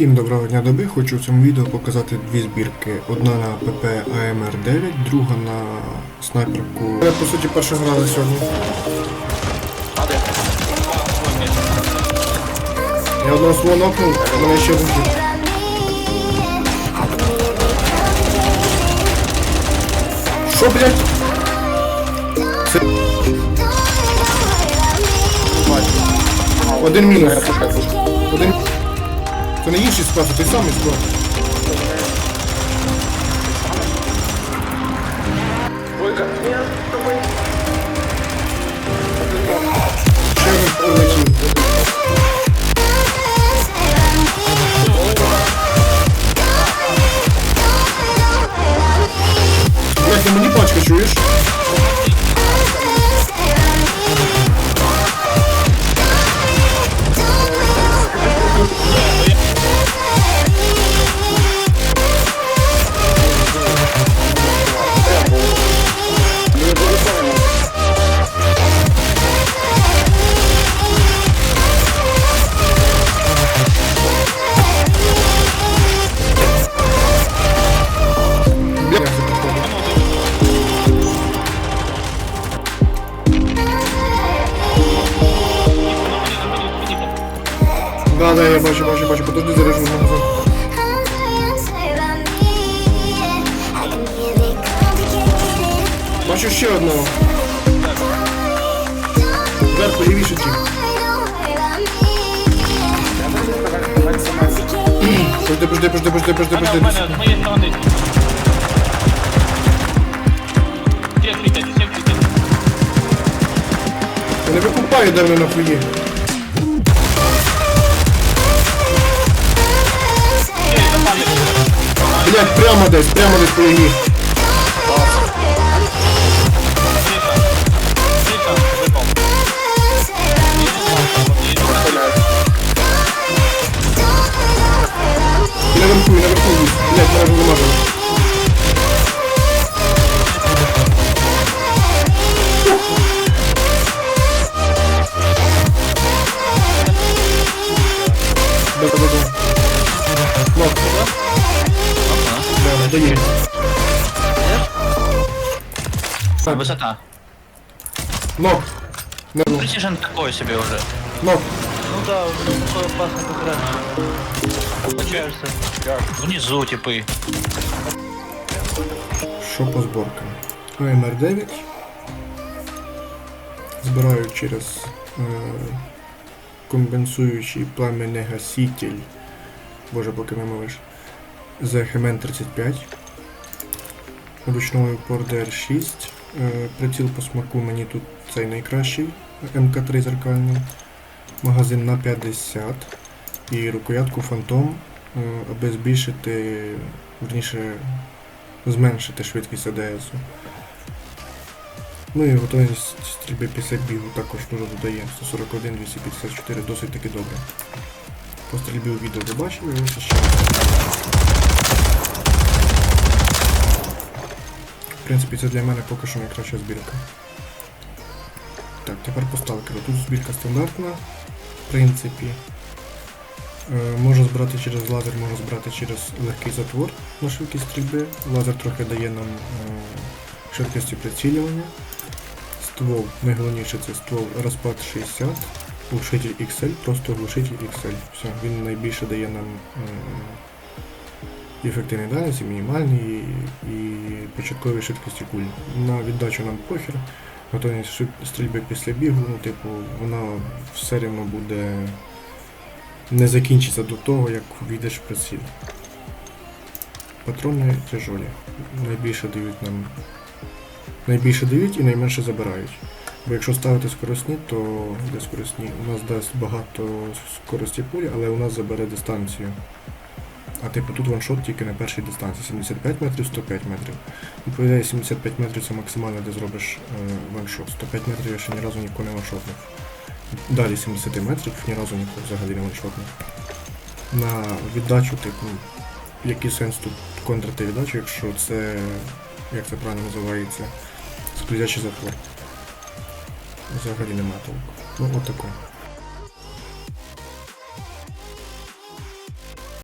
Всім доброго дня доби. Хочу в цьому відео показати дві збірки. Одна на ПП АМР 9, друга на снайперку. Я по суті перша гра за сьогодні. Я одного свого нокнув, а мене ще один. Що, блядь? Це... Один мінус. Один... Це не інший склад, це той самий склад. Да, да, я бачу, бачу, бачу, подожди, заряжу магазин. Бачу ще одного. Зверху лівіше ті. Пожди, пожди, пожди, пожди, пожди, Мене, пожди. мене, з моєї сторони. Ще світять, ще світять. Я не викупаю, де на хуї. Блять, прямо десь, прямо десь по лінії. Тиша. Тиша, випав. І наверху, і наверху. Блять, мене вже замазали. Да, да, да. Нок. Да, дає. Высота. Нок. Не, ну, Precision такой себе уже. Нок. Ну да, такой опасный, как раньше. Кажется. Внизу типи. Що по зборкам? АМР 9. Збираю через е, компенсуючий пламенегаситель. Боже, поки не мовиш. ЗХМН 35. Ручної упор DR6. Е, приціл по смаку мені тут цей найкращий. МК3 зеркальний. Магазин на 50. І рукоятку Phantom, е, аби збільшити, верніше, зменшити швидкість АДС. Ну і готовність стрільби після бігу також дуже додає 141, 254, досить таки добре. По стрільбі у відео ви ось ще. Принципі, це для мене поки що найкраща збірка. Так, тепер по сталкеру. Тут збірка стандартна, в принципі. Е, Можна збирати через лазер, можна збирати через легкий затвор на швидкість стрільби. Лазер трохи дає нам е, швидкості прицілювання. Ствол, найголовніше це ствол розпад 60, глушитель XL, просто глушитель XL. Все, він найбільше дає нам е, ефективний дальність, і мінімальний і, і швидкості куль. На віддачу нам похер. Готовність стрільби після бігу, ну, типу, вона все рівно буде не закінчиться до того, як війдеш в приціл. Патрони тяжолі. Найбільше дають нам. Найбільше дають і найменше забирають. Бо якщо ставити скоросні, то де скоросні? У нас дасть багато скорості пулі, але у нас забере дистанцію. А типу тут ваншот тільки на першій дистанції. 75 метрів, 105 метрів. Відповідає 75 метрів це максимально, де зробиш е, ваншот. 105 метрів я ще ні разу нікого не ваншотнув. Далі 70 метрів ні разу нікого взагалі не ваншотнув. На віддачу, типу, який сенс тут контрити віддачу, якщо це, як це правильно називається, скользячий затвор. Взагалі немає толку. Ну, отако.